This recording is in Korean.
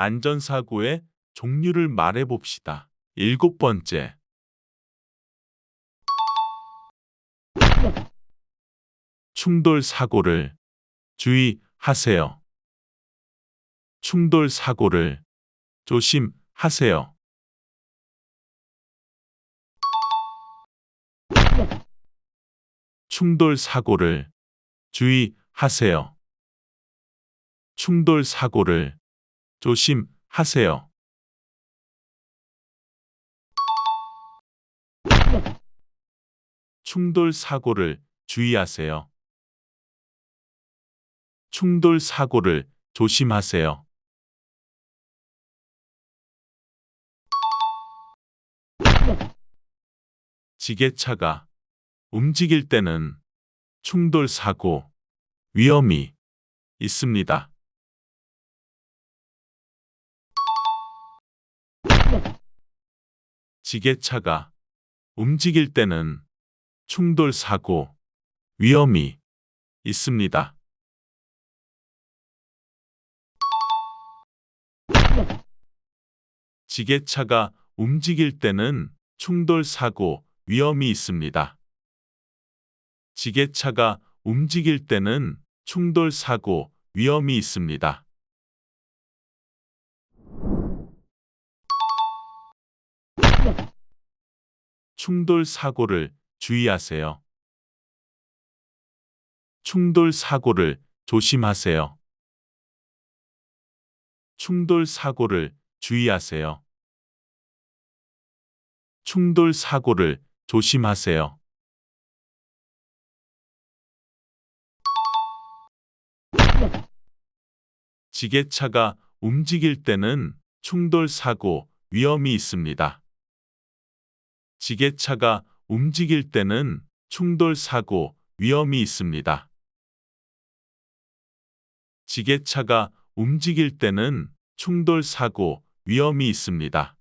안전사고의 종류를 말해 봅시다. 일곱 번째. 충돌 사고를 주의하세요. 충돌 사고를 조심하세요. 충돌 사고를 주의하세요. 충돌 사고를 조심하세요. 충돌 사고를 주의하세요. 충돌 사고를 조심하세요. 지게차가 움직일 때는 충돌 사고 위험이 있습니다. 지게차가 움직일 때는 충돌 사고 위험이 있습니다. 지게차가 움직일 때는 충돌 사고 위험이 있습니다. 지게차가 움직일 때는 충돌 사고 위험이 있습니다. 충돌 사고를 주의하세요. 충돌 사고를 조심하세요. 충돌 사고를 주의하세요. 충돌 사고를 조심하세요. 지게차가 움직일 때는 충돌 사고 위험이 있습니다. 지게차가 움직일 때는 충돌 사고 위험이 있습니다. 지게차가 움직일 때는 충돌 사고 위험이 있습니다.